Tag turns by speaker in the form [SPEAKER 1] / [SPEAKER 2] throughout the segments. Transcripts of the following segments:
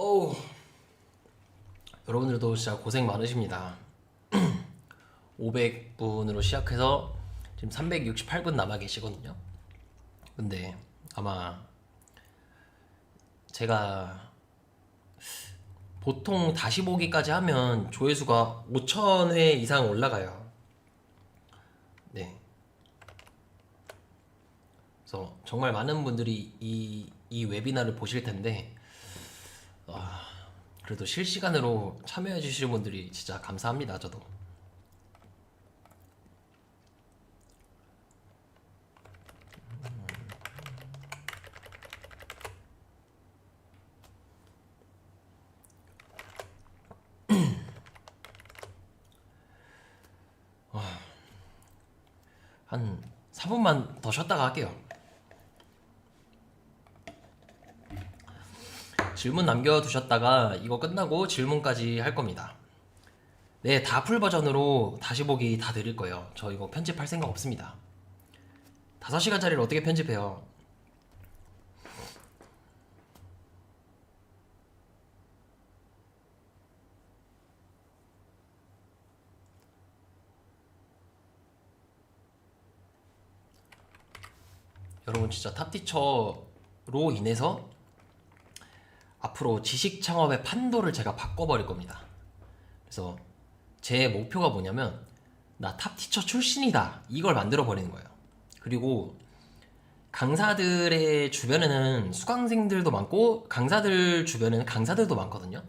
[SPEAKER 1] 어우. 여러분들도 진짜 고생 많으십니다. 500분으로 시작해서 지금 368분 남아 계시거든요. 근데 아마 제가 보통 다시 보기까지 하면 조회수가 5,000회 이상 올라가요. 네. 그래서 정말 많은 분들이 이, 이 웨비나를 보실 텐데, 아, 그래도 실시간으로 참여해 주시는 분들이 진짜 감사합니다, 저도. 한 4분만 더 쉬었다가 할게요. 질문 남겨두셨다가 이거 끝나고 질문까지 할 겁니다. 네, 다 풀 버전으로 다시 보기 다 드릴 거예요. 저 이거 편집할 생각 없습니다. 5시간짜리를 어떻게 편집해요? 여러분 진짜 탑티처로 인해서 앞으로 지식 창업의 판도를 제가 바꿔버릴 겁니다. 그래서 제 목표가 뭐냐면 나 탑티처 출신이다 이걸 만들어 버리는 거예요. 그리고 강사들의 주변에는 수강생들도 많고 강사들 주변에는 강사들도 많거든요.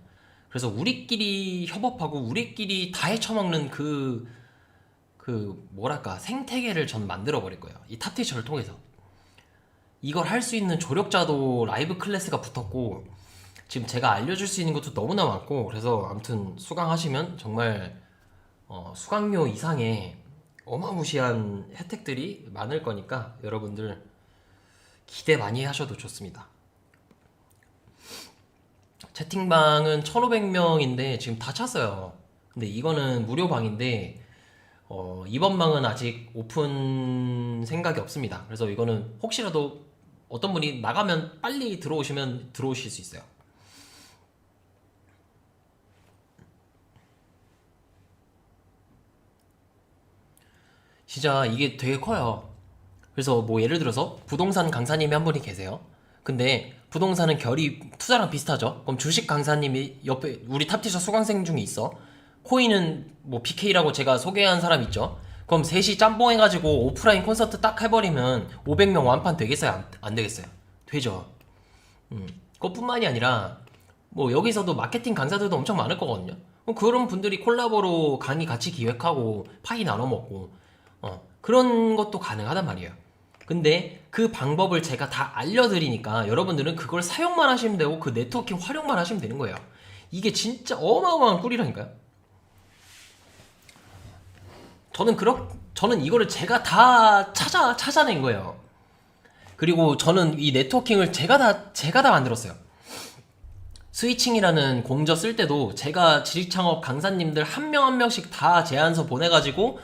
[SPEAKER 1] 그래서 우리끼리 협업하고 우리끼리 다 헤쳐먹는 그, 그, 뭐랄까, 생태계를 전 만들어 버릴 거예요. 이 탑티처를 통해서. 이걸 할 수 있는 조력자도 라이브 클래스가 붙었고, 지금 제가 알려줄 수 있는 것도 너무나 많고, 그래서 아무튼 수강하시면 정말, 어, 수강료 이상의 어마무시한 혜택들이 많을 거니까 여러분들 기대 많이 하셔도 좋습니다. 채팅방은 1500명인데 지금 다 찼어요. 근데 이거는 무료 방인데 어, 이번 방은 아직 오픈 생각이 없습니다. 그래서 이거는 혹시라도 어떤 분이 나가면 빨리 들어오시면 들어오실 수 있어요. 진짜 이게 되게 커요. 그래서 뭐 예를 들어서 부동산 강사님이 한 분이 계세요. 근데 부동산은 결이 투자랑 비슷하죠. 그럼 주식 강사님이 옆에 우리 탑티셔 수강생 중에 있어. 코인은 뭐 BK라고 제가 소개한 사람 있죠. 그럼 셋이 짬뽕 해가지고 오프라인 콘서트 딱 해버리면 500명 완판 되겠어요? 안, 안 되겠어요? 되죠. 음, 그것뿐만이 아니라 뭐 여기서도 마케팅 강사들도 엄청 많을 거거든요. 그럼 그런 분들이 콜라보로 강의 같이 기획하고 파이 나눠 먹고 어, 그런 것도 가능하단 말이에요. 근데 그 방법을 제가 다 알려드리니까 여러분들은 그걸 사용만 하시면 되고 그 네트워킹 활용만 하시면 되는 거예요. 이게 진짜 어마어마한 꿀이라니까요. 저는 그렇 저는 이거를 제가 다 찾아 찾아낸 거예요. 그리고 저는 이 네트워킹을 제가 다 제가 다 만들었어요. 스위칭이라는 공저 쓸 때도 제가 지식창업 강사님들 한 명한 명씩 다 제안서 보내가지고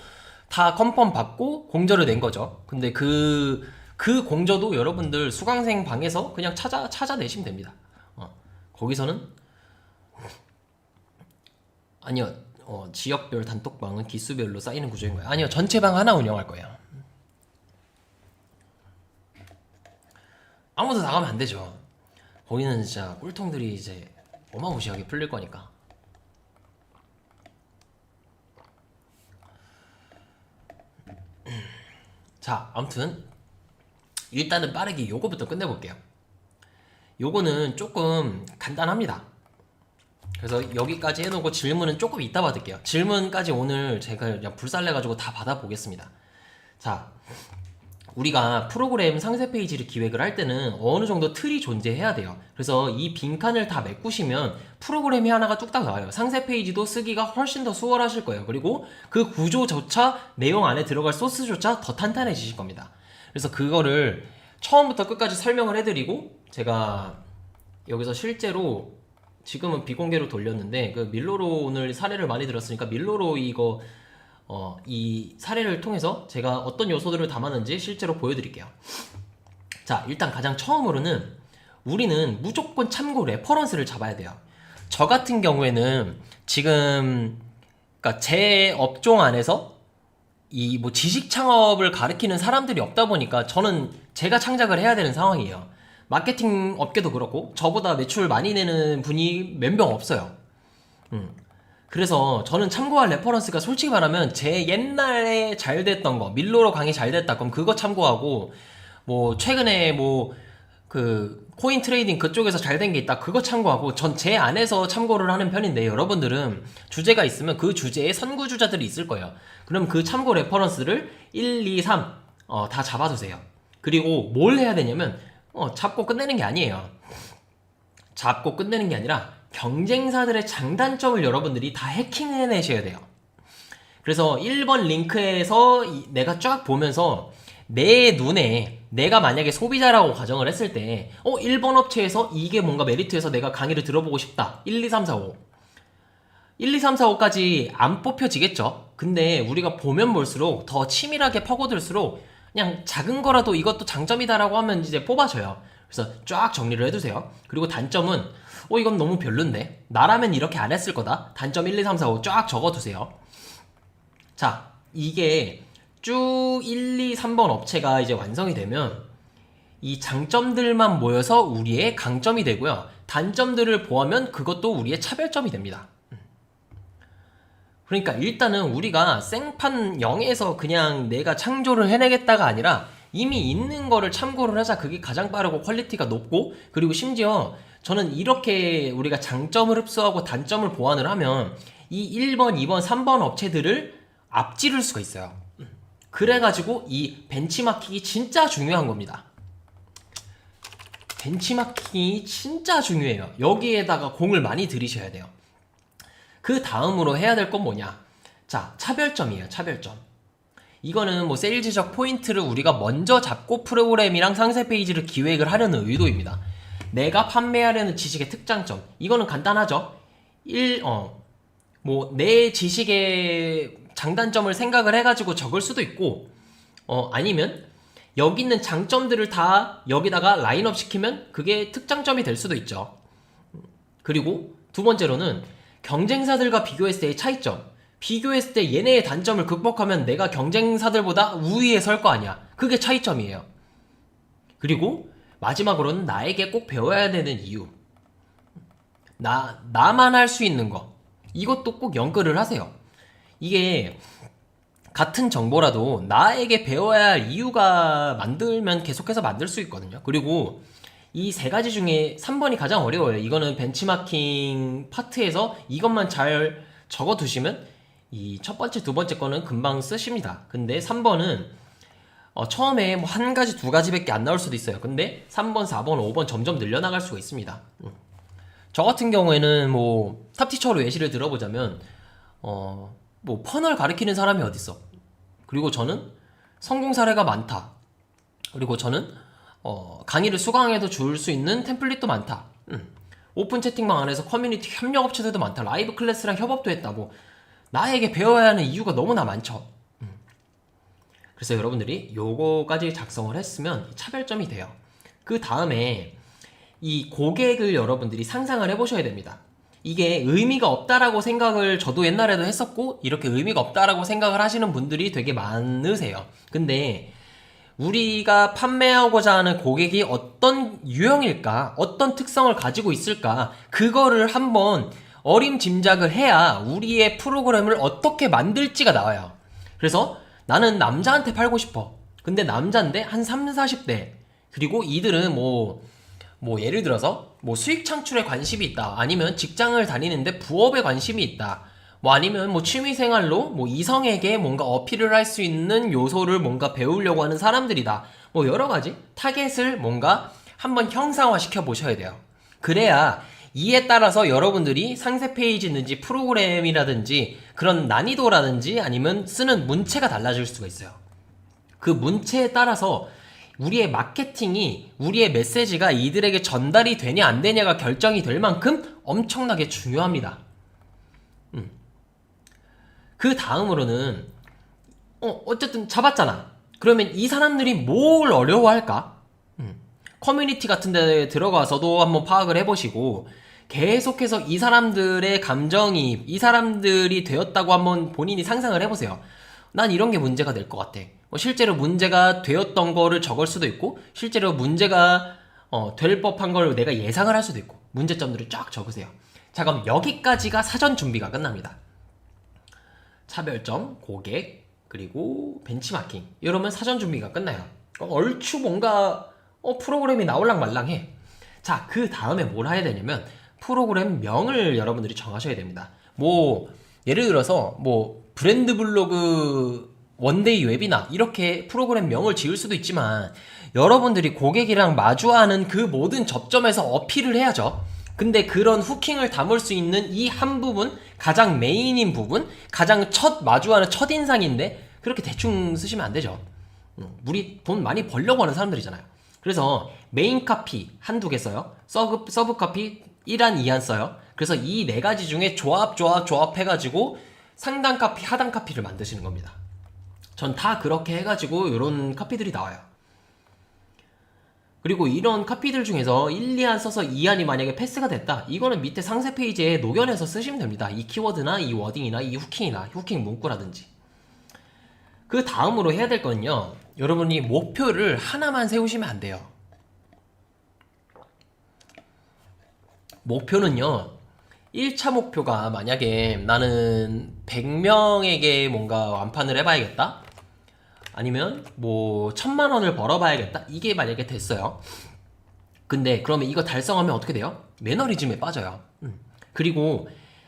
[SPEAKER 1] 다 컨펌 받고 공저를 낸 거죠. 근데 그, 그 공저도 여러분들 수강생 방에서 그냥 찾아, 찾아내시면 됩니다. 어, 거기서는, 아니요, 어, 지역별 단톡방은 기수별로 쌓이는 구조인 거예요. 아니요, 전체 방 하나 운영할 거예요. 아무도 나가면 안 되죠. 거기는 진짜 꿀통들이 이제 어마무시하게 풀릴 거니까. 자, 아무튼 일단은 빠르게 요거부터 끝내볼게요. 요거는 조금 간단합니다. 그래서 여기까지 해놓고 질문은 조금 이따 받을게요. 질문까지 오늘 제가 그냥 불살내가지고 다 받아보겠습니다. 자, 우리가 프로그램 상세 페이지를 기획을 할 때는 어느 정도 틀이 존재해야 돼요. 그래서 이 빈칸을 다 메꾸시면 프로그램이 하나가 뚝딱 나와요. 상세 페이지도 쓰기가 훨씬 더 수월하실 거예요. 그리고 그 구조조차 내용 안에 들어갈 소스조차 더 탄탄해지실 겁니다. 그래서 그거를 처음부터 끝까지 설명을 해드리고 제가 여기서 실제로 지금은 비공개로 돌렸는데 그 밀로로 오늘 사례를 많이 들었으니까 밀로로 이거 어, 이 사례를 통해서 제가 어떤 요소들을 담았는지 실제로 보여드릴게요. 자, 일단 가장 처음으로는 우리는 무조건 참고 레퍼런스를 잡아야 돼요. 저 같은 경우에는 지금 그러니까 제 업종 안에서 이 뭐 지식 창업을 가르치는 사람들이 없다 보니까 저는 제가 창작을 해야 되는 상황이에요. 마케팅 업계도 그렇고 저보다 매출 많이 내는 분이 몇 명 없어요. 음. 그래서 저는 참고할 레퍼런스가 솔직히 말하면 제 옛날에 잘 됐던 거 밀로로 강의 잘 됐다 그럼 그거 참고하고 뭐 최근에 뭐 그 코인 트레이딩 그쪽에서 잘 된 게 있다 그거 참고하고 전 제 안에서 참고를 하는 편인데 여러분들은 주제가 있으면 그 주제에 선구주자들이 있을 거예요. 그럼 그 참고 레퍼런스를 1, 2, 3 어, 다 잡아두세요. 그리고 뭘 해야 되냐면 어, 잡고 끝내는 게 아니에요. 잡고 끝내는 게 아니라 경쟁사들의 장단점을 여러분들이 다 해킹해내셔야 돼요. 그래서 1번 링크에서 이- 내가 쫙 보면서 내 눈에 내가 만약에 소비자라고 가정을 했을 때, 어, 1번 업체에서 이게 뭔가 메리트에서 내가 강의를 들어보고 싶다. 1, 2, 3, 4, 5. 1, 2, 3, 4, 5까지 안 뽑혀지겠죠? 근데 우리가 보면 볼수록 더 치밀하게 파고들수록 그냥 작은 거라도 이것도 장점이다라고 하면 이제 뽑아져요. 그래서 쫙 정리를 해두세요. 그리고 단점은, 어, 이건 너무 별론데? 나라면 이렇게 안 했을 거다? 단점 1, 2, 3, 4, 5 쫙 적어두세요. 자, 이게 쭉 1, 2, 3번 업체가 이제 완성이 되면 이 장점들만 모여서 우리의 강점이 되고요. 단점들을 보하면 그것도 우리의 차별점이 됩니다. 그러니까 일단은 우리가 생판 0에서 그냥 내가 창조를 해내겠다가 아니라 이미 있는 거를 참고를 하자 그게 가장 빠르고 퀄리티가 높고 그리고 심지어 저는 이렇게 우리가 장점을 흡수하고 단점을 보완을 하면 이 1번, 2번, 3번 업체들을 앞지를 수가 있어요. 그래가지고 이 벤치마킹이 진짜 중요한 겁니다. 벤치마킹이 진짜 중요해요. 여기에다가 공을 많이 들이셔야 돼요. 그 다음으로 해야 될 건 뭐냐? 자, 차별점이에요, 차별점. 이거는 뭐 세일즈적 포인트를 우리가 먼저 잡고 프로그램이랑 상세 페이지를 기획을 하려는 의도입니다. 내가 판매하려는 지식의 특장점. 이거는 간단하죠? 1, 어, 뭐, 내 지식의 장단점을 생각을 해가지고 적을 수도 있고, 어, 아니면, 여기 있는 장점들을 다 여기다가 라인업 시키면 그게 특장점이 될 수도 있죠. 그리고 두 번째로는 경쟁사들과 비교했을 때의 차이점. 비교했을 때 얘네의 단점을 극복하면 내가 경쟁사들보다 우위에 설 거 아니야. 그게 차이점이에요. 그리고 마지막으로는 나에게 꼭 배워야 되는 이유. 나, 나만 할 수 있는 거. 이것도 꼭 연결을 하세요. 이게 같은 정보라도 나에게 배워야 할 이유가 만들면 계속해서 만들 수 있거든요. 그리고 이 세 가지 중에 3번이 가장 어려워요. 이거는 벤치마킹 파트에서 이것만 잘 적어 두시면 이 첫 번째, 두 번째 거는 금방 쓰십니다. 근데 3번은 어, 처음에 뭐 한 가지, 두 가지밖에 안 나올 수도 있어요. 근데 3번, 4번, 5번 점점 늘려나갈 수가 있습니다. 음. 저 같은 경우에는 뭐 탑티처로 예시를 들어보자면 어, 뭐 퍼널 가르치는 사람이 어딨어? 그리고 저는 성공 사례가 많다. 그리고 저는 어, 강의를 수강해도 줄 수 있는 템플릿도 많다. 음. 오픈 채팅방 안에서 커뮤니티 협력 업체들도 많다. 라이브 클래스랑 협업도 했다고. 나에게 배워야 하는 이유가 너무나 많죠. 음. 그래서 여러분들이 요거까지 작성을 했으면 차별점이 돼요. 그 다음에 이 고객을 여러분들이 상상을 해보셔야 됩니다. 이게 의미가 없다라고 생각을 저도 옛날에도 했었고 이렇게 의미가 없다라고 생각을 하시는 분들이 되게 많으세요. 근데 우리가 판매하고자 하는 고객이 어떤 유형일까? 어떤 특성을 가지고 있을까? 그거를 한번 어림짐작을 해야 우리의 프로그램을 어떻게 만들지가 나와요. 그래서 나는 남자한테 팔고 싶어. 근데 남자인데 한 3, 40대. 그리고 이들은 뭐, 뭐 예를 들어서 뭐 수익 창출에 관심이 있다. 아니면 직장을 다니는데 부업에 관심이 있다. 뭐 아니면 뭐 취미 생활로 뭐 이성에게 뭔가 어필을 할 수 있는 요소를 뭔가 배우려고 하는 사람들이다. 뭐 여러 가지 타겟을 뭔가 한번 형상화 시켜 보셔야 돼요. 그래야 이에 따라서 여러분들이 상세 페이지든지 프로그램이라든지 그런 난이도라든지 아니면 쓰는 문체가 달라질 수가 있어요. 그 문체에 따라서 우리의 마케팅이 우리의 메시지가 이들에게 전달이 되냐 안 되냐가 결정이 될 만큼 엄청나게 중요합니다. 음. 그 다음으로는 어 어쨌든 잡았잖아. 그러면 이 사람들이 뭘 어려워할까? 음. 커뮤니티 같은 데 들어가서도 한번 파악을 해보시고 계속해서 이 사람들의 감정이 이 사람들이 되었다고 한번 본인이 상상을 해보세요. 난 이런 게 문제가 될 것 같아. 뭐 실제로 문제가 되었던 거를 적을 수도 있고 실제로 문제가 어, 될 법한 걸 내가 예상을 할 수도 있고 문제점들을 쫙 적으세요. 자 그럼 여기까지가 사전 준비가 끝납니다. 차별점, 고객, 그리고 벤치마킹 이러면 사전 준비가 끝나요. 어, 얼추 뭔가 어, 프로그램이 나올랑 말랑해. 자, 그 다음에 뭘 해야 되냐면 프로그램 명을 여러분들이 정하셔야 됩니다. 뭐 예를 들어서 뭐 브랜드 블로그 원데이 웨비나 이렇게 프로그램 명을 지을 수도 있지만 여러분들이 고객이랑 마주하는 그 모든 접점에서 어필을 해야죠. 근데 그런 후킹을 담을 수 있는 이 한 부분, 가장 메인인 부분, 가장 첫 마주하는 첫 인상인데 그렇게 대충 쓰시면 안 되죠. 음, 우리 돈 많이 벌려고 하는 사람들이잖아요. 그래서 메인 카피 한두 개 써요. 서브, 서브 카피 1한 2한 써요. 그래서 이 네 가지 중에 조합, 조합, 조합 해가지고 상단 카피, 하단 카피를 만드시는 겁니다. 전 다 그렇게 해가지고 이런 카피들이 나와요. 그리고 이런 카피들 중에서 1, 2한 써서 2한이 만약에 패스가 됐다. 이거는 밑에 상세 페이지에 녹여내서 쓰시면 됩니다. 이 키워드나 이 워딩이나 이 후킹이나 후킹 문구라든지. 그 다음으로 해야 될 거는요. 여러분이 목표를 하나만 세우시면 안 돼요. 목표는요. 1차 목표가 만약에 나는 100명에게 뭔가 완판을 해봐야겠다. 아니면 뭐 천만 원을 벌어봐야겠다. 이게 만약에 됐어요. 근데 그러면 이거 달성하면 어떻게 돼요? 매너리즘에 빠져요. 음. 그리고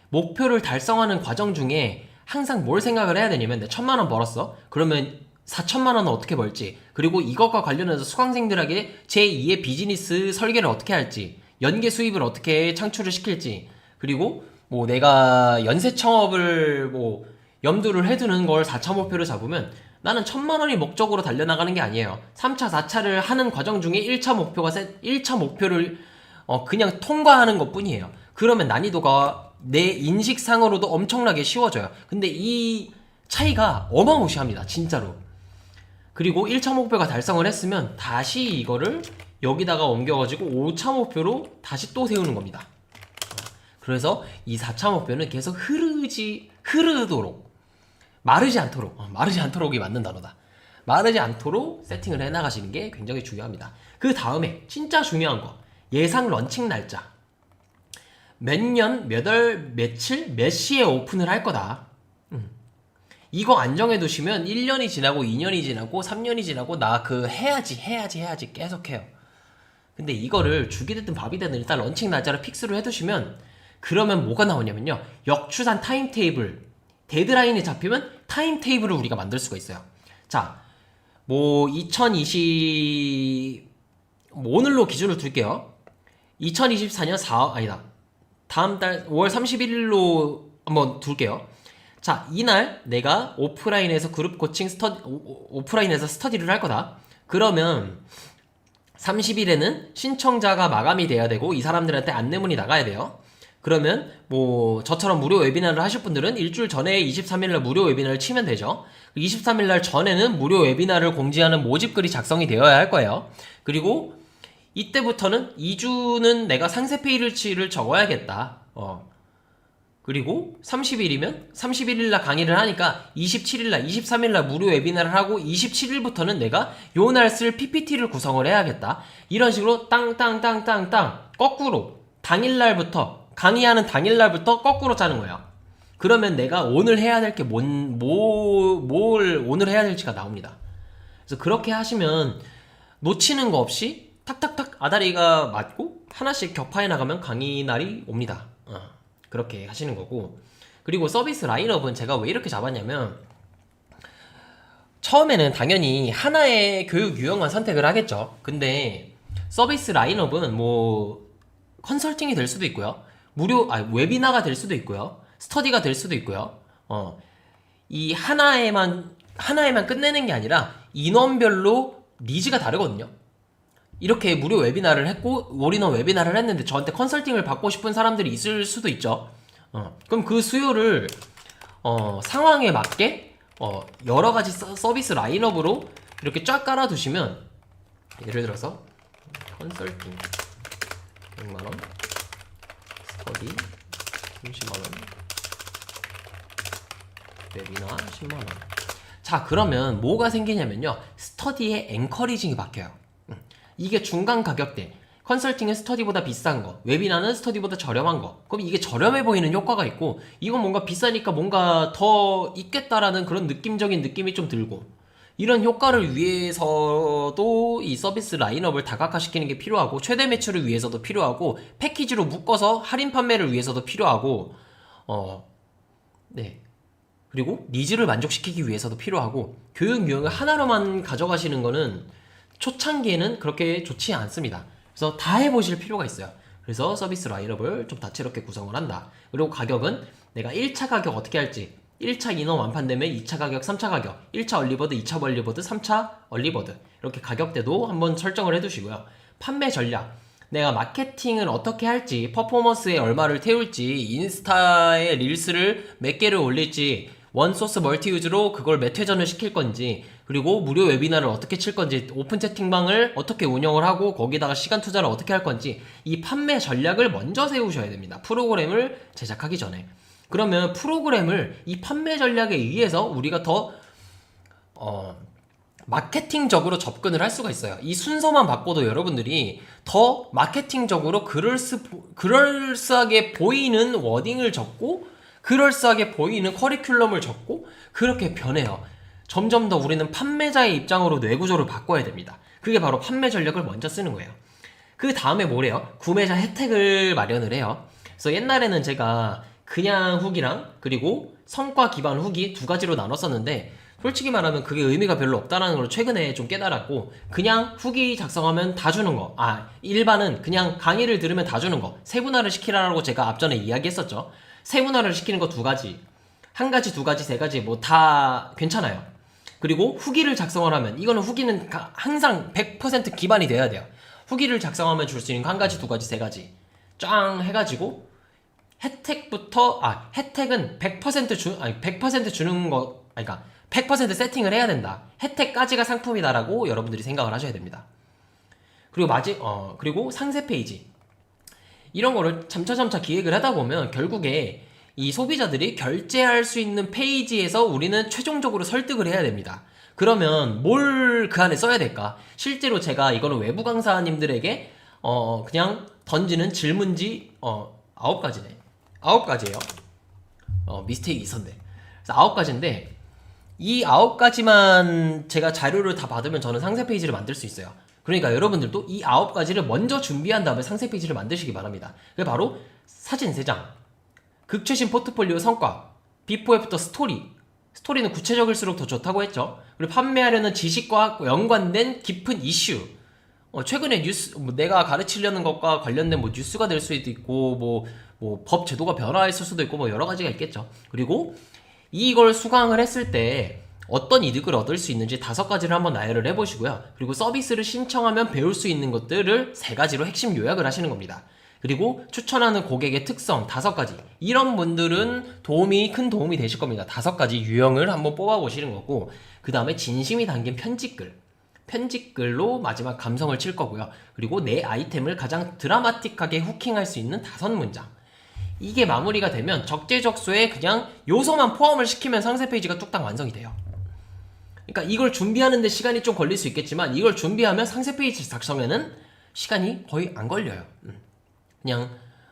[SPEAKER 1] 목표를 달성하는 과정 중에 항상 뭘 생각을 해야 되냐면 내 천만 원 벌었어. 그러면 4천만 원은 어떻게 벌지? 그리고 이것과 관련해서 수강생들에게 제2의 비즈니스 설계를 어떻게 할지, 연계 수입을 어떻게 창출을 시킬지, 그리고 뭐 내가 연쇄 창업을 뭐 염두를 해두는 걸 4차 목표로 잡으면 나는 천만 원이 목적으로 달려나가는 게 아니에요. 3차, 4차를 하는 과정 중에 1차 목표가 세, 1차 목표를 어, 그냥 통과하는 것 뿐이에요. 그러면 난이도가 내 인식상으로도 엄청나게 쉬워져요. 근데 이 차이가 어마무시합니다. 진짜로. 그리고 1차 목표가 달성을 했으면 다시 이거를 여기다가 옮겨가지고 5차 목표로 다시 또 세우는 겁니다. 그래서 이 4차 목표는 계속 흐르지, 흐르도록, 마르지 않도록, 어, 마르지 않도록이 맞는 단어다. 마르지 않도록 세팅을 해 나가시는 게 굉장히 중요합니다. 그 다음에 진짜 중요한 거, 예상 런칭 날짜. 몇 년, 몇 월, 며칠, 몇 시에 오픈을 할 거다. 음. 이거 안 정해두시면 1년이 지나고 2년이 지나고 3년이 지나고 나 그 해야지, 해야지, 해야지 계속 해요. 근데 이거를 죽이 됐든 밥이 됐든 일단 런칭 날짜를 픽스로 해두시면 그러면 뭐가 나오냐면요. 역추산 타임테이블, 데드라인이 잡히면 타임테이블을 우리가 만들 수가 있어요. 자, 뭐 2020, 뭐 오늘로 기준을 둘게요. 2024년 4, 아니다. 다음 달 5월 31일로 한번 둘게요. 자, 이날 내가 오프라인에서 그룹 코칭 스터디, 오- 오프라인에서 스터디를 할 거다. 그러면 30일에는 신청자가 마감이 돼야 되고 이 사람들한테 안내문이 나가야 돼요. 그러면 뭐 저처럼 무료 웨비나를 하실 분들은 일주일 전에 23일날 무료 웨비나를 치면 되죠. 23일날 전에는 무료 웨비나를 공지하는 모집글이 작성이 되어야 할 거예요. 그리고 이때부터는 2주는 내가 상세 페이지를 적어야겠다. 어. 그리고 30일이면 31일 날 강의를 하니까 27일 날, 23일 날 무료 웨비나를 하고 27일부터는 내가 요 날 쓸 PPT를 구성을 해야겠다. 이런 식으로 땅땅땅땅땅 거꾸로 당일 날부터 강의하는 당일 날부터 거꾸로 짜는 거예요. 그러면 내가 오늘 해야 될 게 뭔, 뭐, 뭘 오늘 해야 될지가 나옵니다. 그래서 그렇게 하시면 놓치는 거 없이 탁탁탁 아다리가 맞고 하나씩 격파해 나가면 강의 날이 옵니다. 어, 그렇게 하시는 거고 그리고 서비스 라인업은 제가 왜 이렇게 잡았냐면 처음에는 당연히 하나의 교육 유형만 선택을 하겠죠. 근데 서비스 라인업은 뭐 컨설팅이 될 수도 있고요. 무료 아 웨비나가 될 수도 있고요. 스터디가 될 수도 있고요. 어. 이 하나에만 하나에만 끝내는 게 아니라 인원별로 니즈가 다르거든요. 이렇게 무료 웨비나를 했고 올인원 웨비나를 했는데 저한테 컨설팅을 받고 싶은 사람들이 있을 수도 있죠. 어, 그럼 그 수요를 어, 상황에 맞게 어, 여러 가지 서, 서비스 라인업으로 이렇게 쫙 깔아두시면 예를 들어서 컨설팅 100만 원 스터디 30만원 웹이나 10만 원. 자 그러면 뭐가 생기냐면요. 스터디의 앵커리징이 바뀌어요. 음, 이게 중간 가격대. 컨설팅은 스터디보다 비싼 거 웹이나는 스터디보다 저렴한 거. 그럼 이게 저렴해 보이는 효과가 있고 이건 뭔가 비싸니까 뭔가 더 있겠다라는 그런 느낌적인 느낌이 좀 들고. 이런 효과를 위해서도 이 서비스 라인업을 다각화시키는 게 필요하고 최대 매출을 위해서도 필요하고 패키지로 묶어서 할인 판매를 위해서도 필요하고 어 네. 그리고 니즈를 만족시키기 위해서도 필요하고 교육 유형을 하나로만 가져가시는 거는 초창기에는 그렇게 좋지 않습니다. 그래서 다 해보실 필요가 있어요. 그래서 서비스 라인업을 좀 다채롭게 구성을 한다. 그리고 가격은 내가 1차 가격 어떻게 할지 1차 인원 완판되면 2차 가격, 3차 가격 1차 얼리버드, 2차 얼리버드, 3차 얼리버드 이렇게 가격대도 한번 설정을 해두시고요. 판매 전략 내가 마케팅을 어떻게 할지 퍼포먼스에 얼마를 태울지 인스타에 릴스를 몇 개를 올릴지 원소스 멀티유즈로 그걸 몇 회전을 시킬 건지 그리고 무료 웨비나를 어떻게 칠 건지 오픈 채팅방을 어떻게 운영을 하고 거기다가 시간 투자를 어떻게 할 건지 이 판매 전략을 먼저 세우셔야 됩니다. 프로그램을 제작하기 전에. 그러면 프로그램을 이 판매 전략에 의해서 우리가 더 어, 마케팅적으로 접근을 할 수가 있어요. 이 순서만 바꿔도 여러분들이 더 마케팅적으로 그럴스, 그럴싸하게 보이는 워딩을 적고 그럴싸하게 보이는 커리큘럼을 적고 그렇게 변해요. 점점 더 우리는 판매자의 입장으로 뇌구조를 바꿔야 됩니다. 그게 바로 판매 전략을 먼저 쓰는 거예요. 그 다음에 뭐래요? 구매자 혜택을 마련을 해요. 그래서 옛날에는 제가 그냥 후기랑 그리고 성과 기반 후기 두 가지로 나눴었는데 솔직히 말하면 그게 의미가 별로 없다는 걸 최근에 좀 깨달았고 그냥 후기 작성하면 다 주는 거. 아 일반은 그냥 강의를 들으면 다 주는 거. 세분화를 시키라고 제가 앞전에 이야기했었죠. 세분화를 시키는 거 두 가지. 한 가지, 두 가지, 세 가지 뭐 다 괜찮아요. 그리고 후기를 작성을 하면 이거는 후기는 가- 항상 100% 기반이 돼야 돼요. 후기를 작성하면 줄 수 있는 거한 가지, 두 가지, 세 가지 짱 해가지고 혜택부터 아 혜택은 100%주 아니 100% 주는 거 아니 그러니까 100% 세팅을 해야 된다. 혜택까지가 상품이다라고 여러분들이 생각을 하셔야 됩니다. 그리고 마지 어 그리고 상세 페이지 이런 거를 점차점차 기획을 하다 보면 결국에 이 소비자들이 결제할 수 있는 페이지에서 우리는 최종적으로 설득을 해야 됩니다. 그러면 뭘 그 안에 써야 될까? 실제로 제가 이거는 외부 강사님들에게 어 그냥 던지는 질문지 어 아홉 가지네. 아홉 가지예요. 어 미스테이크 있었네. 그래서 아홉 가지인데 이 아홉 가지만 제가 자료를 다 받으면 저는 상세 페이지를 만들 수 있어요. 그러니까 여러분들도 이 아홉 가지를 먼저 준비한 다음에 상세 페이지를 만드시기 바랍니다. 그게 바로 사진 3장, 극최신 포트폴리오 성과, 비포 애프터 스토리. 스토리는 구체적일수록 더 좋다고 했죠. 그리고 판매하려는 지식과 연관된 깊은 이슈. 어, 최근에 뉴스, 뭐 내가 가르치려는 것과 관련된 뭐 뉴스가 될 수도 있고, 뭐, 뭐, 법 제도가 변화했을 수도 있고, 뭐, 여러 가지가 있겠죠. 그리고 이걸 수강을 했을 때 어떤 이득을 얻을 수 있는지 다섯 가지를 한번 나열을 해보시고요. 그리고 서비스를 신청하면 배울 수 있는 것들을 세 가지로 핵심 요약을 하시는 겁니다. 그리고 추천하는 고객의 특성 다섯 가지. 이런 분들은 도움이, 큰 도움이 되실 겁니다. 다섯 가지 유형을 한번 뽑아 보시는 거고, 그 다음에 진심이 담긴 편집글. 편집글로 마지막 감성을 칠 거고요. 그리고 내 아이템을 가장 드라마틱하게 후킹할 수 있는 다섯 문장. 이게 마무리가 되면 적재적소에 그냥 요소만 포함을 시키면 상세 페이지가 뚝딱 완성이 돼요. 그러니까 이걸 준비하는데 시간이 좀 걸릴 수 있겠지만 이걸 준비하면 상세 페이지 작성에는 시간이 거의 안 걸려요. 음. 그냥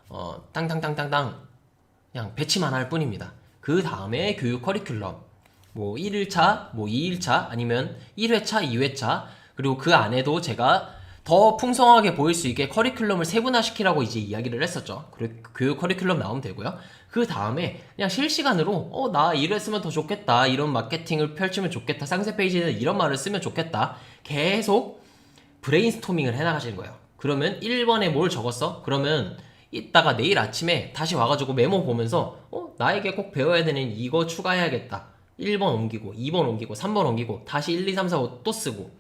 [SPEAKER 1] 어, 땅땅땅땅땅 그냥 배치만 할 뿐입니다. 그 다음에 교육 커리큘럼 뭐 1일차, 뭐 2일차 아니면 1회차, 2회차 그리고 그 안에도 제가 더 풍성하게 보일 수 있게 커리큘럼을 세분화시키라고 이제 이야기를 했었죠. 그리고 교육 커리큘럼 나오면 되고요. 그 다음에 그냥 실시간으로 어 나 이랬으면 더 좋겠다. 이런 마케팅을 펼치면 좋겠다. 상세 페이지에는 이런 말을 쓰면 좋겠다. 계속 브레인스토밍을 해나가시는 거예요. 그러면 1번에 뭘 적었어? 그러면 이따가 내일 아침에 다시 와가지고 메모 보면서 어 나에게 꼭 배워야 되는 이거 추가해야겠다. 1번 옮기고 2번 옮기고 3번 옮기고 다시 1, 2, 3, 4, 5 또 쓰고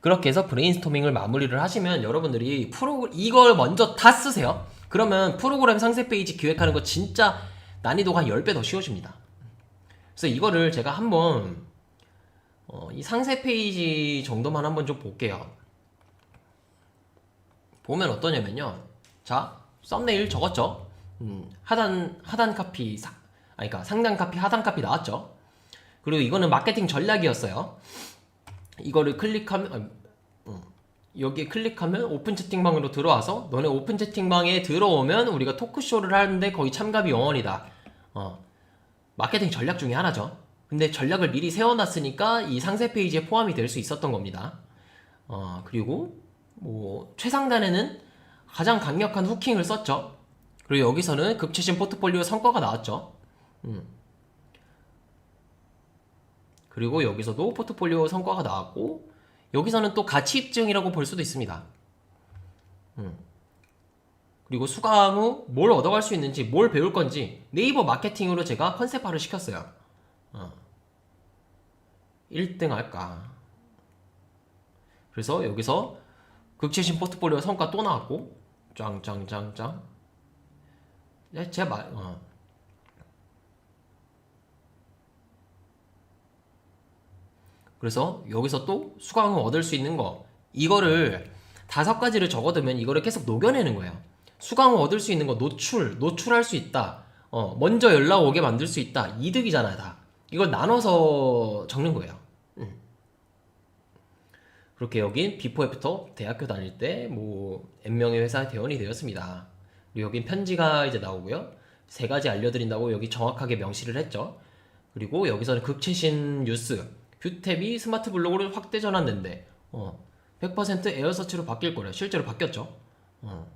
[SPEAKER 1] 그렇게 해서 브레인스토밍을 마무리를 하시면 여러분들이 프로 이걸 먼저 다 쓰세요. 그러면 프로그램 상세 페이지 기획하는 거 진짜 난이도가 한 10배 더 쉬워집니다. 그래서 이거를 제가 한번 어, 이 상세 페이지 정도만 한번 좀 볼게요. 보면 어떠냐면요. 자, 썸네일 적었죠? 음, 하단, 하단 카피, 사, 아니, 그니까 상단 카피, 하단 카피 나왔죠? 그리고 이거는 마케팅 전략이었어요. 이거를 클릭하면, 아니, 음, 여기에 클릭하면 오픈 채팅방으로 들어와서 너네 오픈 채팅방에 들어오면 우리가 토크쇼를 하는데 거의 참가비 0원이다. 어, 마케팅 전략 중에 하나죠. 근데 전략을 미리 세워놨으니까 이 상세 페이지에 포함이 될 수 있었던 겁니다. 어, 그리고 뭐 최상단에는 가장 강력한 후킹을 썼죠. 그리고 여기서는 극최신 포트폴리오 성과가 나왔죠. 음. 그리고 여기서도 포트폴리오 성과가 나왔고 여기서는 또 가치 입증이라고 볼 수도 있습니다. 음. 그리고 수강 후 뭘 얻어갈 수 있는지 뭘 배울 건지 네이버 마케팅으로 제가 컨셉화를 시켰어요. 어. 1등 할까? 그래서 여기서 극치신 포트폴리오 성과 또 나왔고 짱짱짱짱 네, 제가 말 어. 그래서 여기서 또 수강 후 얻을 수 있는 거 이거를 다섯 가지를 적어두면 이거를 계속 녹여내는 거예요. 수강 후 얻을 수 있는 거 노출 노출할 수 있다. 어 먼저 연락 오게 만들 수 있다. 이득이잖아 다. 이걸 나눠서 적는 거예요. 음. 그렇게 여긴 비포 애프터 대학교 다닐 때 뭐 N명의 회사 대원이 되었습니다. 그리고 여긴 편지가 이제 나오고요. 세 가지 알려드린다고 여기 정확하게 명시를 했죠. 그리고 여기서는 극최신 뉴스, 뷰탭이 스마트 블로그를 확대 전환된대. 어, 100% 에어서치로 바뀔 거래요. 실제로 바뀌었죠. 어.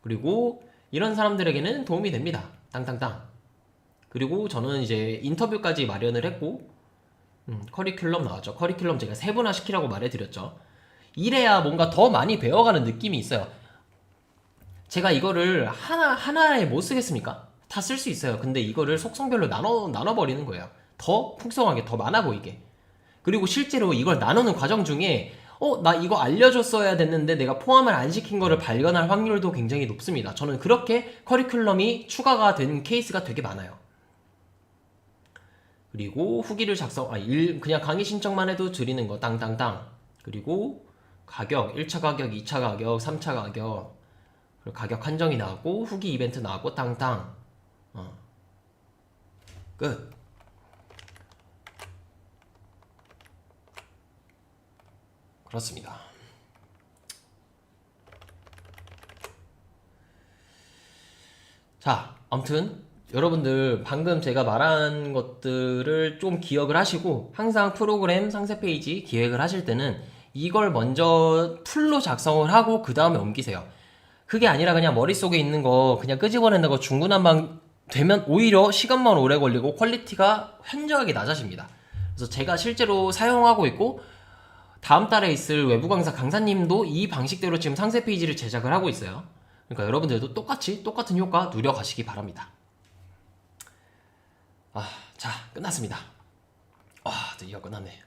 [SPEAKER 1] 그리고 이런 사람들에게는 도움이 됩니다. 땅땅땅. 그리고 저는 이제 인터뷰까지 마련을 했고, 음, 커리큘럼 나왔죠. 커리큘럼 제가 세분화 시키라고 말해드렸죠. 이래야 뭔가 더 많이 배워가는 느낌이 있어요. 제가 이거를 하나, 하나에 못 쓰겠습니까? 다 쓸 수 있어요. 근데 이거를 속성별로 나눠, 나눠버리는 거예요. 더 풍성하게, 더 많아 보이게. 그리고 실제로 이걸 나누는 과정 중에, 어, 나 이거 알려줬어야 됐는데 내가 포함을 안 시킨 거를 발견할 확률도 굉장히 높습니다. 저는 그렇게 커리큘럼이 추가가 된 케이스가 되게 많아요. 그리고 후기를 작성, 아, 일, 그냥 강의 신청만 해도 드리는 거, 땅땅땅. 그리고 가격, 1차 가격, 2차 가격, 3차 가격. 그리고 가격 한정이 나왔고, 후기 이벤트 나왔고, 땅땅. 어. 끝. 그렇습니다. 자, 아무튼 여러분들 방금 제가 말한 것들을 좀 기억을 하시고 항상 프로그램 상세 페이지 기획을 하실 때는 이걸 먼저 풀로 작성을 하고 그 다음에 옮기세요. 그게 아니라 그냥 머릿속에 있는 거 그냥 끄집어낸다고 중구난방 되면 오히려 시간만 오래 걸리고 퀄리티가 현저하게 낮아집니다. 그래서 제가 실제로 사용하고 있고 다음 달에 있을 외부 강사 강사님도 이 방식대로 지금 상세 페이지를 제작을 하고 있어요. 그러니까 여러분들도 똑같이 똑같은 효과 누려가시기 바랍니다. 아, 자, 끝났습니다. 아, 드디어 끝났네.